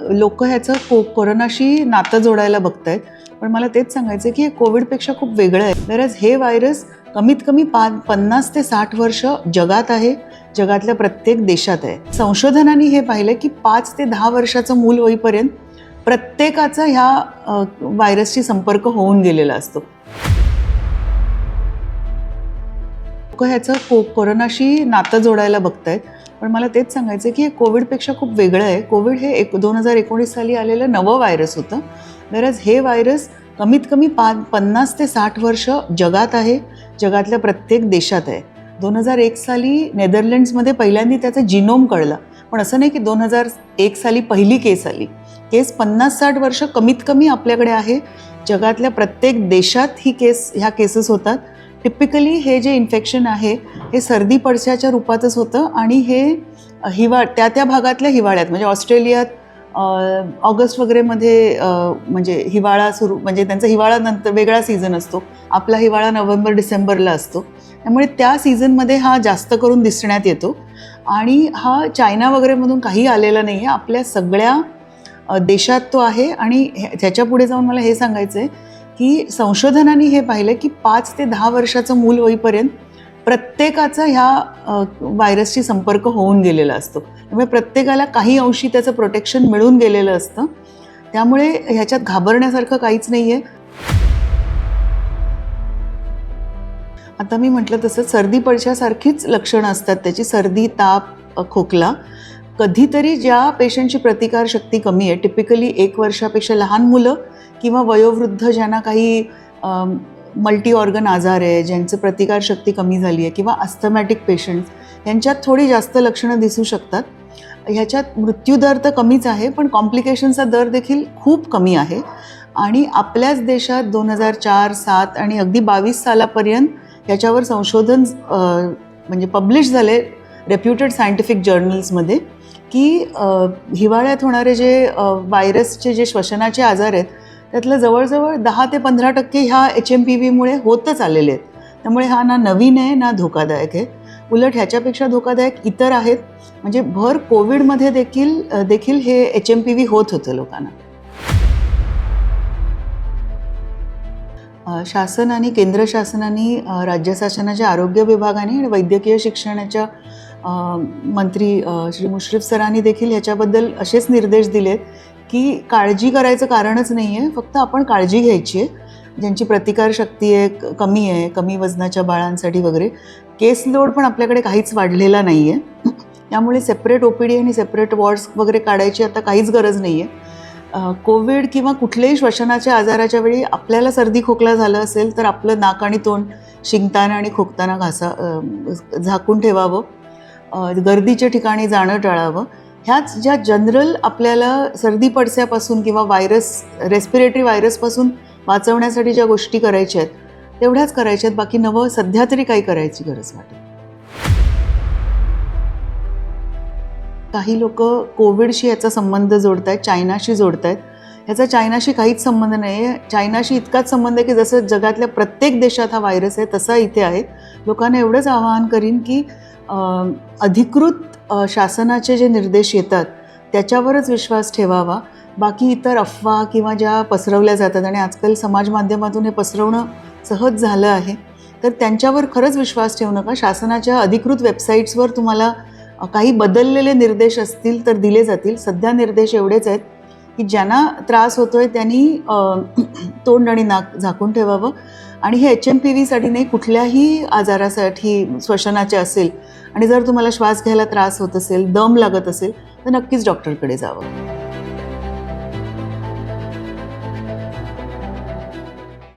लोक ह्याचं को कोरोनाशी नातं जोडायला बघतायत. पण मला तेच सांगायचं की हे कोविडपेक्षा खूप वेगळं आहे. दरज हे व्हायरस कमीत कमी पा पन्नास ते साठ वर्ष जगात आहे जगातल्या प्रत्येक देशात आहे. संशोधनाने हे पाहिलं की पाच ते दहा वर्षाचं मूल होईपर्यंत प्रत्येकाचा ह्या व्हायरसशी संपर्क होऊन गेलेला असतो. लोक ह्याचं को कोरोनाशी नातं जोडायला बघतायत. पण मला तेच सांगायचं की हे कोविडपेक्षा खूप वेगळं आहे. कोविड हे एक दोन हजार एकोणीस साली आलेलं नवं व्हायरस होतं. बरंच हे व्हायरस कमीत कमी पा पन्नास ते साठ वर्ष जगात आहे जगातल्या प्रत्येक देशात आहे. दोन हजार एक साली नेदरलँड्समध्ये पहिल्यांदा त्याचा जिनोम कळला. पण असं नाही की दोन हजार एक साली पहिली केस आली. केस पन्नास साठ वर्ष कमीत कमी आपल्याकडे आहे. जगातल्या प्रत्येक देशात ही केस ह्या केसेस होतात. टिपिकली हे जे इन्फेक्शन आहे हे सर्दी पडशाच्या रूपातच होतं आणि हे हिवाळ त्या त्या भागातल्या हिवाळ्यात म्हणजे ऑस्ट्रेलियात ऑगस्ट वगैरेमध्ये म्हणजे हिवाळा सुरू म्हणजे त्यांचा हिवाळा नंतर वेगळा सीझन असतो. आपला हिवाळा नोव्हेंबर डिसेंबरला असतो. त्यामुळे त्या सीझनमध्ये हा जास्त करून दिसण्यात येतो. आणि हा चायना वगैरेमधून काही आलेला नाही आहे आपल्या सगळ्या देशात तो आहे आणि हे- पुढे जाऊन मला हे सांगायचं आहे की संशोधनाने हे पाहिलं की पाच ते दहा वर्षाचं मूल होईपर्यंत प्रत्येकाचा ह्या व्हायरसशी संपर्क होऊन गेलेला असतो. त्यामुळे प्रत्येकाला काही अंशी त्याचं प्रोटेक्शन मिळून गेलेलं असतं. त्यामुळे ह्याच्यात घाबरण्यासारखं काहीच नाही आहे आता मी म्हटलं तसं सर्दी पडशासारखीच लक्षणं असतात त्याची. सर्दी ताप खोकला. कधीतरी ज्या पेशंटची प्रतिकारशक्ती कमी आहे टिपिकली एक वर्षापेक्षा लहान मुलं किंवा वयोवृद्ध ज्यांना काही मल्टी ऑर्गन आजार आहे ज्यांचं प्रतिकारशक्ती कमी झाली आहे किंवा अस्थमॅटिक पेशंट्स यांच्यात थोडी जास्त लक्षणं दिसू शकतात. ह्याच्यात मृत्यूदर तर कमीच आहे पण कॉम्प्लिकेशनचा दर देखील खूप कमी आहे. आणि आपल्याच देशात दोन हजार चार सात आणि अगदी बावीस सालापर्यंत याच्यावर संशोधन म्हणजे पब्लिश झाले रेप्युटेड सायंटिफिक जर्नल्समध्ये की हिवाळ्यात होणारे जे व्हायरसचे जे श्वसनाचे आजार आहेत त्यातलं जवळजवळ दहा ते पंधरा टक्के ह्या एच एम पी व्हीमुळे होतच आलेले आहेत. त्यामुळे हा ना नवीन आहे ना धोकादायक आहे. उलट ह्याच्यापेक्षा धोकादायक इतर आहेत. म्हणजे भर कोविडमध्ये देखील देखील हे एच एम पी व्ही होत होतं लोकांना. शासनाने शासन आणि केंद्र शासनाने राज्य शासनाच्या आरोग्य विभागाने आणि वैद्यकीय शिक्षणाच्या मंत्री श्री मुश्रीफ सरांनी देखील ह्याच्याबद्दल असेच निर्देश दिलेत की काळजी करायचं कारणच नाही आहे फक्त आपण काळजी घ्यायची आहे. ज्यांची प्रतिकारशक्ती आहे कमी आहे कमी वजनाच्या बाळांसाठी वगैरे केस लोड पण आपल्याकडे काहीच वाढलेला नाही आहे त्यामुळे सेपरेट ओ पी डी आणि सेपरेट वॉर्ड्स वगैरे काढायची आता काहीच गरज नाही आहे कोविड किंवा कुठल्याही श्वसनाच्या आजाराच्या वेळी आपल्याला सर्दी खोकला झालं असेल तर आपलं नाक आणि तोंड शिंकताना आणि खोकताना घासा झाकून ठेवावं. गर्दीच्या ठिकाणी जाणं टाळावं. ह्याच ज्या जनरल आपल्याला सर्दी पडस्यापासून किंवा व्हायरस रेस्पिरेटरी व्हायरसपासून वाचवण्यासाठी ज्या गोष्टी करायच्या आहेत तेवढ्याच करायच्या आहेत. बाकी नवं सध्या तरी काही करायची गरज वाटत काही लोक कोविडशी याचा संबंध जोडत आहेत चायनाशी जोडत आहेत ह्याचा चायनाशी काहीच संबंध नाही आहे चायनाशी इतकाच संबंध आहे की जसं जगातल्या प्रत्येक देशात हा व्हायरस आहे तसा इथे आहे. लोकांना एवढंच आवाहन करीन की अधिकृत शासनाचे जे निर्देश येतात त्याच्यावरच विश्वास ठेवावा. बाकी इतर अफवा किंवा ज्या पसरवल्या जातात आणि आजकाल समाज माध्यमातून हे पसरवणं सहज झालं आहे तर त्यांच्यावर खरंच विश्वास ठेवू नका. शासनाच्या अधिकृत वेबसाईट्सवर तुम्हाला काही बदललेले निर्देश असतील तर दिले जातील. सध्या निर्देश एवढेच आहेत की ज्यांना त्रास होतोय त्यांनी तोंड आणि नाक झाकून ठेवावं. आणि हे एच एम पी व्हीसाठी नाही कुठल्याही आजारासाठी श्वसनाचे असेल आणि जर तुम्हाला श्वास घ्यायला त्रास होत असेल दम लागत असेल तर नक्कीच डॉक्टरकडे जावं.